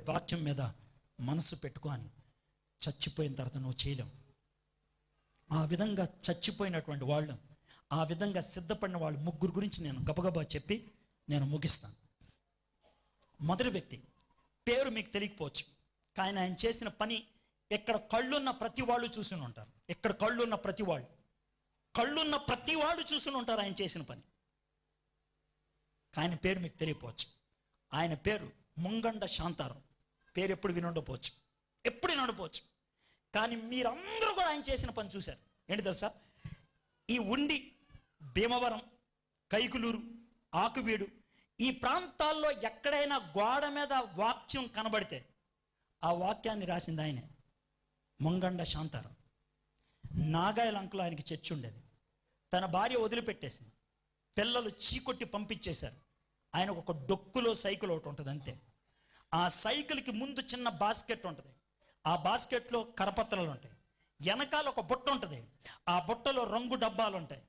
వాక్యం మీద మనసు పెట్టుకొని చచ్చిపోయిన తర్వాత నువ్వు చేయలేవు. ఆ విధంగా చచ్చిపోయినటువంటి వాళ్ళు ఆ విధంగా సిద్ధపడిన వాళ్ళు ముగ్గురు గురించి నేను గబగబా చెప్పి నేను ముగిస్తాను. మొదటి వ్యక్తి పేరు మీకు తెలియకపోవచ్చు కానీ ఆయన చేసిన పని ఇక్కడ కళ్ళున్న ప్రతి వాళ్ళు చూసి ఉంటారు. ఇక్కడ కళ్ళున్న ప్రతి వాళ్ళు కళ్ళున్న ప్రతి వాళ్ళు చూసి ఉంటారు ఆయన చేసిన పని. ఆయన పేరు మీకు తెలియకపోవచ్చు. ఆయన పేరు ముంగండ శాంతారం. పేరు ఎప్పుడు వినుండపోవచ్చు ఎప్పుడు వినుండపోవచ్చు కానీ మీరందరూ కూడా ఆయన చేసిన పని చూశారు. ఏంటి తెలుసా? ఈ ఉండి భీమవరం కైకులూరు ఆకువీడు ఈ ప్రాంతాల్లో ఎక్కడైనా గోడ మీద వాక్యం కనబడితే ఆ వాక్యాన్ని రాసింది ఆయనే. ముంగండ శాంతారం. నాగాయల అంకులు ఆయనకి చర్చి ఉండేది. తన భార్య వదిలిపెట్టేసింది. పిల్లలు చీకొట్టి పంపించేశారు. ఆయన ఒక డొక్కులో సైకిల్ ఒకటి ఉంటుంది అంతే. ఆ సైకిల్కి ముందు చిన్న బాస్కెట్ ఉంటుంది. ఆ బాస్కెట్లో కరపత్రాలు ఉంటాయి. వెనకాల ఒక బుట్ట ఉంటుంది. ఆ బుట్టలో రంగు డబ్బాలు ఉంటాయి.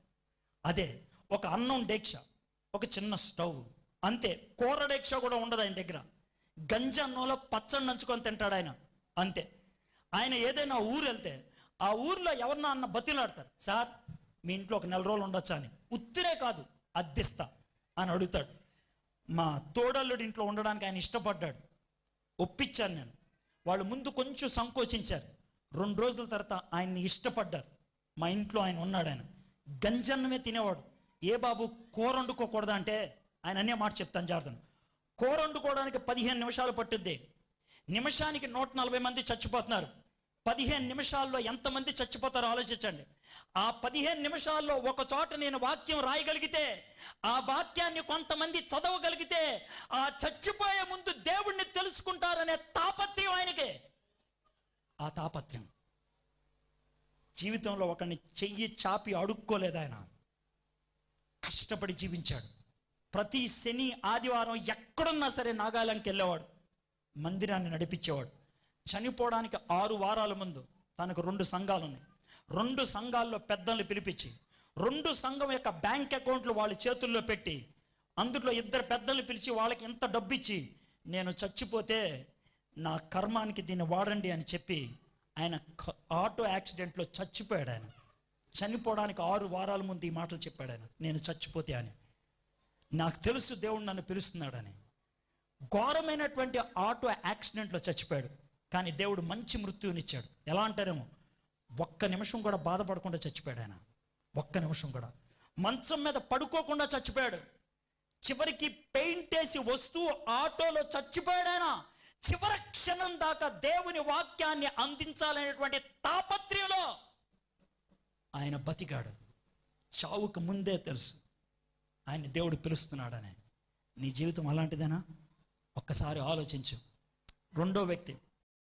అదే ఒక అన్నం డేక్ష ఒక చిన్న స్టవ్ అంతే. కూర డేక్ష కూడా ఉండదు ఆయన దగ్గర. గంజి అన్నంలో పచ్చడి నంచుకొని తింటాడు ఆయన. అంతే. ఆయన ఏదైనా ఊరు వెళ్తే ఆ ఊర్లో ఎవరినా అన్న బతిలాడతారు. సార్ మీ ఇంట్లో ఒక నెల రోజులు ఉండొచ్చా అని. ఉత్తిరే కాదు అద్దిస్తా అని అడుగుతాడు. మా తోడల్లుడి ఇంట్లో ఉండడానికి ఆయన ఇష్టపడ్డాడు. ఒప్పించాను నేను. వాళ్ళు ముందు కొంచెం సంకోచించారు. రెండు రోజుల తర్వాత ఆయన్ని ఇష్టపడ్డారు. మా ఇంట్లో ఆయన ఉన్నాడు ఆయన. గంజన్నమే తినేవాడు. ఏ బాబు కూర వండుకోకూడదా అంటే ఆయన అనే మాట చెప్తాను జాగ్రత్త కూర వండుకోవడానికి పదిహేను నిమిషాలు పట్టుద్ది. నిమిషానికి నూట నలభై మంది చచ్చిపోతున్నారు. పదిహేను నిమిషాల్లో ఎంతమంది చచ్చిపోతారో ఆలోచించండి. ఆ పదిహేను నిమిషాల్లో ఒక చోట నేను వాక్యం రాయగలిగితే ఆ వాక్యాన్ని కొంతమంది చదవగలిగితే ఆ చచ్చిపోయే ముందు దేవుణ్ణి తెలుసుకుంటారనే తాపత్రయం ఆయనకి. ఆ తాపత్రయం. జీవితంలో ఒకరిని చెయ్యి చాపి అడుక్కోలేదు ఆయన. కష్టపడి జీవించాడు. ప్రతి శని ఆదివారం ఎక్కడున్నా సరే నాగాలంకి వెళ్ళేవాడు. మందిరాన్ని నడిపించేవాడు. చనిపోవడానికి ఆరు వారాల ముందు తనకు రెండు సంఘాలు ఉన్నాయి రెండు సంఘాల్లో పెద్దల్ని పిలిపించి రెండు సంఘం యొక్క బ్యాంక్ అకౌంట్లు వాళ్ళ చేతుల్లో పెట్టి అందులో ఇద్దరు పెద్దల్ని పిలిచి వాళ్ళకి ఇంత డబ్బు ఇచ్చి నేను చచ్చిపోతే నా కర్మానికి దీన్ని వాడండి అని చెప్పి ఆయన ఆటో యాక్సిడెంట్లో చచ్చిపోయాడు ఆయన. చనిపోవడానికి ఆరు వారాల ముందు ఈ మాటలు చెప్పాడు ఆయన. నేను చచ్చిపోతే అని. నాకు తెలుసు దేవుడు నన్ను పిలుస్తున్నాడని ఘోరమైనటువంటి ఆటో యాక్సిడెంట్లో చచ్చిపోయాడు. కానీ దేవుడు మంచి మృత్యునిచ్చాడు ఎలా అంటారేమో? ఒక్క నిమిషం కూడా బాధపడకుండా చచ్చిపోయాడు ఆయన. ఒక్క నిమిషం కూడా. మంచం మీద పడుకోకుండా చచ్చిపోయాడు. చివరికి పెయింట్ వేసి వస్తూ ఆటోలో చచ్చిపోయాడు ఆయన. చివరి క్షణం దాకా దేవుని వాక్యాన్ని అందించాలనేటువంటి తాపత్రయంలో ఆయన బతికాడు. చావుకు ముందే తెలుసు. ఆయన దేవుడు పిలుస్తున్నాడని నీ జీవితం అలాంటిదేనా? ఒక్కసారి ఆలోచించు. రెండో వ్యక్తి.